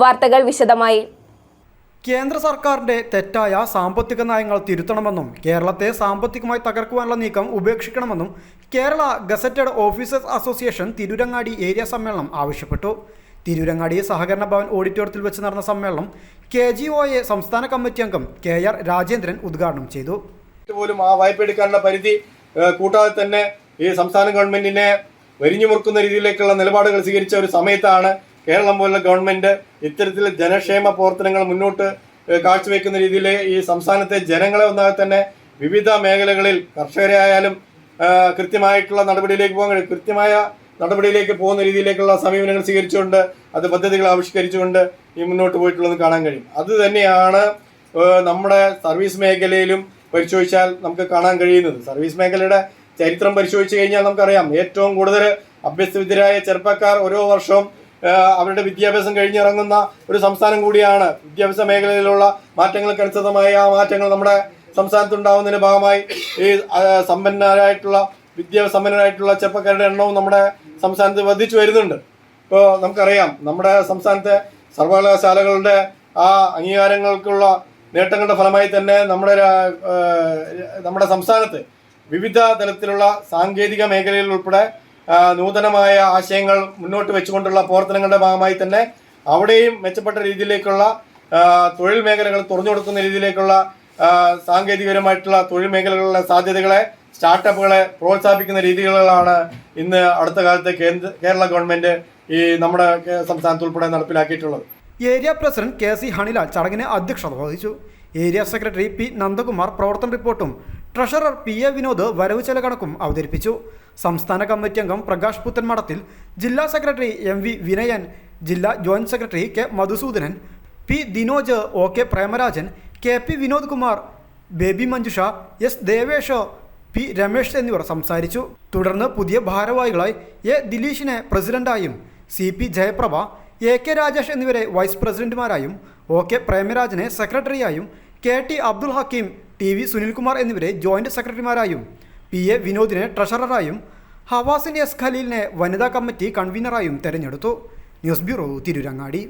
വാർത്തകൾ വിശദമായി. കേന്ദ്ര സർക്കാരിന്റെ തെറ്റായ സാമ്പത്തിക നയങ്ങൾ തിരുത്തണമെന്നും കേരളത്തെ സാമ്പത്തികമായി തകർക്കുവാനുള്ള നീക്കം ഉപേക്ഷിക്കണമെന്നും Kerala gazetted officers association Tirurangadi area സമ്മേളനം ആവശ്യപ്പെട്ടു. തിരൂരങ്ങാടി സഹകരണ ഭവൻ ഓഡിറ്റോറിയത്തിൽ വെച്ച് നടന്ന സമ്മേളനം കെ ജി ഒ എ സംസ്ഥാന കമ്മിറ്റി അംഗം കെ ആർ രാജേന്ദ്രൻ ഉദ്ഘാടനം ചെയ്തു. പോലും ആ വായ്പ എടുക്കാനുള്ള പരിധി കൂട്ടാതെ തന്നെ ഈ സംസ്ഥാന ഗവൺമെന്റിനെ വരിഞ്ഞു മുറുക്കുന്ന രീതിയിലേക്കുള്ള നിലപാടുകൾ സ്വീകരിച്ച ഒരു സമയത്താണ് കേരളം പോലുള്ള ഗവൺമെന്റ് ഇത്തരത്തിൽ ജനക്ഷേമ പ്രവർത്തനങ്ങൾ മുന്നോട്ട് കാഴ്ചവെക്കുന്ന രീതിയിൽ ഈ സംസ്ഥാനത്തെ ജനങ്ങളെ ഒന്നാകെ തന്നെ വിവിധ മേഖലകളിൽ കർഷകരെ ആയാലും കൃത്യമായിട്ടുള്ള നടപടിയിലേക്ക് പോകാൻ കൃത്യമായ നടപടിയിലേക്ക് പോകുന്ന രീതിയിലേക്കുള്ള സമീപനങ്ങൾ സ്വീകരിച്ചുകൊണ്ട് അത് പദ്ധതികൾ ആവിഷ്കരിച്ചുകൊണ്ട് ഈ മുന്നോട്ട് പോയിട്ടുള്ളത് കാണാൻ കഴിയും. അത് തന്നെയാണ് നമ്മുടെ സർവീസ് മേഖലയിലും പരിശോധിച്ചാൽ നമുക്ക് കാണാൻ കഴിയുന്നത്. സർവീസ് മേഖലയുടെ ചരിത്രം പരിശോധിച്ച് കഴിഞ്ഞാൽ നമുക്കറിയാം ഏറ്റവും കൂടുതൽ അഭ്യസ്തവിദ്യരായ ചെറുപ്പക്കാർ ഓരോ വർഷവും അവരുടെ വിദ്യാഭ്യാസം കഴിഞ്ഞിറങ്ങുന്ന ഒരു സംസ്ഥാനം കൂടിയാണ്. വിദ്യാഭ്യാസ മേഖലയിലുള്ള മാറ്റങ്ങൾക്കനുസൃതമായ ആ മാറ്റങ്ങൾ നമ്മുടെ സംസ്ഥാനത്തുണ്ടാവുന്നതിന് ഭാഗമായി ഈ സമ്പന്നരായിട്ടുള്ള വിദ്യാഭ്യാസ സമ്പന്നരായിട്ടുള്ള ചെറുപ്പക്കാരുടെ എണ്ണവും നമ്മുടെ സംസ്ഥാനത്ത് വർദ്ധിച്ചു വരുന്നുണ്ട്. ഇപ്പോൾ നമുക്കറിയാം നമ്മുടെ സംസ്ഥാനത്തെ സർവകലാശാലകളുടെ ആ അംഗീകാരങ്ങൾക്കുള്ള നേട്ടങ്ങളുടെ ഫലമായി തന്നെ നമ്മുടെ നമ്മുടെ സംസ്ഥാനത്ത് വിവിധ തലത്തിലുള്ള സാങ്കേതിക മേഖലയിൽ ഉൾപ്പെടെ നൂതനമായ ആശയങ്ങൾ മുന്നോട്ട് വെച്ചുകൊണ്ടുള്ള പ്രവർത്തനങ്ങളുടെ ഭാഗമായി തന്നെ അവിടെയും മെച്ചപ്പെട്ട രീതിയിലേക്കുള്ള തൊഴിൽ മേഖലകൾ തുറന്നു കൊടുക്കുന്ന രീതിയിലേക്കുള്ള സാങ്കേതികപരമായിട്ടുള്ള തൊഴിൽ മേഖലകളിലെ സാധ്യതകളെ സ്റ്റാർട്ടപ്പുകളെ പ്രോത്സാഹിപ്പിക്കുന്ന രീതികളിലാണ് ഇന്ന് അടുത്ത കാലത്ത് കേന്ദ്ര കേരള ഗവൺമെന്റ് ഈ നമ്മുടെ സംസ്ഥാനത്ത് ഉൾപ്പെടെ നടപ്പിലാക്കിയിട്ടുള്ളത്. Area president K C Honeylal ചടങ്ങിന് അധ്യക്ഷത വഹിച്ചു. ഏരിയ സെക്രട്ടറി പി നന്ദകുമാർ പ്രവർത്തന റിപ്പോർട്ടും ട്രഷറർ പി എ വിനോദ് വരവ് ചെലകണക്കും അവതരിപ്പിച്ചു. സംസ്ഥാന കമ്മിറ്റി അംഗം പ്രകാശ് പുത്തൻമടത്തിൽ ജില്ലാ സെക്രട്ടറി എം വി വിനയൻ ജില്ലാ joint secretary K Madhusudanan P Dinoj O K Premarajan K P Vinod Kumar Baby Manjusha S Devesh P Ramesh എന്നിവർ സംസാരിച്ചു. തുടർന്ന് പുതിയ ഭാരവാഹികളായി എ ദിലീഷിനെ പ്രസിഡന്റായും C P Jayaprabha A K Rajesh എന്നിവരെ വൈസ് പ്രസിഡന്റുമാരായും ഒ കെ പ്രേമരാജനെ സെക്രട്ടറിയായും K T Abdul Hakeem T V Sunilkumar എന്നിവരെ ജോയിന്റ് സെക്രട്ടറിമാരായും പി എ വിനോദിനെ ട്രഷററായും ഹവാസിൻ എസ് ഖലീലിനെ വനിതാ കമ്മിറ്റി കൺവീനറായും തെരഞ്ഞെടുത്തു. News bureau Tirurangadi.